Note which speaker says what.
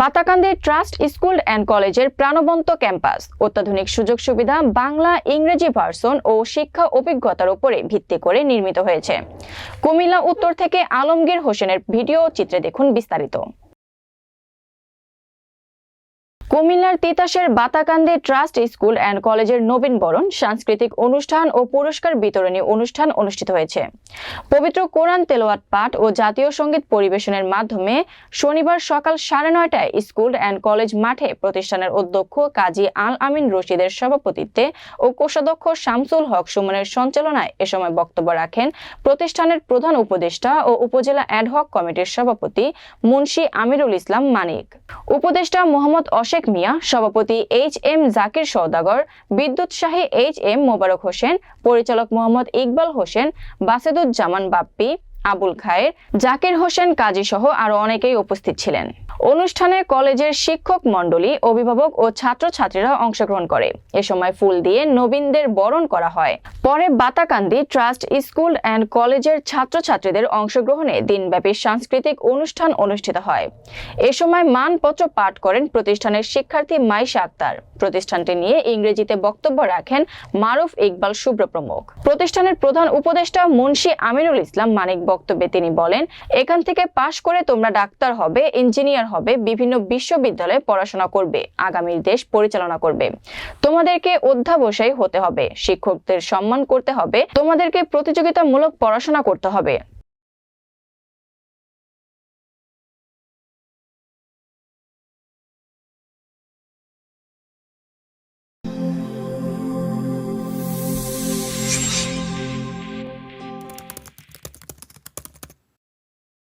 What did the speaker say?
Speaker 1: Batakandi trust school and কলেজের প্রাণবন্ত campus. অত্যাধুনিক সুযোগ সুবিধা, বাংলা, ইংরেজি ভার্সন ও শিক্ষা অভিজ্ঞতার উপরে ভিত্তি করে নির্মিত হয়েছে। কুমিল্লা উত্তর থেকে আলমগীর হোসেনের ভিডিও চিত্রে দেখুন বিস্তারিত। কুমিল্লার তিতাসের বাতাকান্দি ট্রাস্ট স্কুল অ্যান্ড কলেজের নবীনবরণ সাংস্কৃতিক অনুষ্ঠান ও পুরস্কার বিতরণী অনুষ্ঠান অনুষ্ঠিত হয়েছে। পবিত্র কোরআন তেলাওয়াত পাঠ ও জাতীয় সংগীত পরিবেশনের মাধ্যমে শনিবার সকাল সাড়ে নয়টায় স্কুল অ্যান্ড কলেজ মাঠে প্রতিষ্ঠানের অধ্যক্ষ কাজী আল আমিন রশিদের সভাপতিত্বে ও কোষাধ্যক্ষ শামসুল হক সুমনের সঞ্চালনায় এ সময় বক্তব্য রাখেন প্রতিষ্ঠানের প্রধান উপদেষ্টা ও উপজেলা অ্যাডহক কমিটির সভাপতি মুন্সি আমিরুল ইসলাম মানিক। উপদেষ্টা মোহাম্মদ অশেক মিয়া, সভাপতি H M Zakir Saudagar Bidyut Shahi H M Mobarak Hossain, পরিচালক মোহাম্মদ ইকবাল হোসেন, বাসেদুজ্জামান বাপ্পি, আবুল খায়ের, জাকির হোসেন কাজী সহ আরও অনেকেই উপস্থিত ছিলেন। অনুষ্ঠানে কলেজের শিক্ষক মণ্ডলী, অভিভাবক ও ছাত্রছাত্রীরা অংশগ্রহণ করে। এ সময় ফুল দিয়ে নবীনদের বরণ করা হয়। পরে বাতাকান্দি ট্রাস্ট স্কুল অ্যান্ড কলেজের ছাত্রছাত্রীদের অংশগ্রহণে দিনব্যাপী সাংস্কৃতিক অনুষ্ঠান অনুষ্ঠিত হয়। এ সময় মানপত্র পাঠ করেন প্রতিষ্ঠানের শিক্ষার্থী মাইশা আক্তার। প্রতিষ্ঠানটি নিয়ে ইংরেজিতে বক্তব্য রাখেন মারুফ ইকবাল শুভ্র প্রমুখ প্রতিষ্ঠানের প্রধান উপদেষ্টা মুন্সি আমিরুল ইসলাম মানিক বক্তব্যে তিনি বলেন, এখান থেকে পাশ করে তোমরা ডাক্তার হবে ইঞ্জিনিয়ার হবে, বিভিন্ন বিশ্ববিদ্যালয়ে পড়াশোনা করবে, আগামীর দেশ পরিচালনা করবে। তোমাদেরকে অধ্যাবসায়ী হতে হবে, শিক্ষকদের সম্মান করতে হবে, তোমাদেরকে প্রতিযোগিতামূলক পড়াশোনা করতে হবে।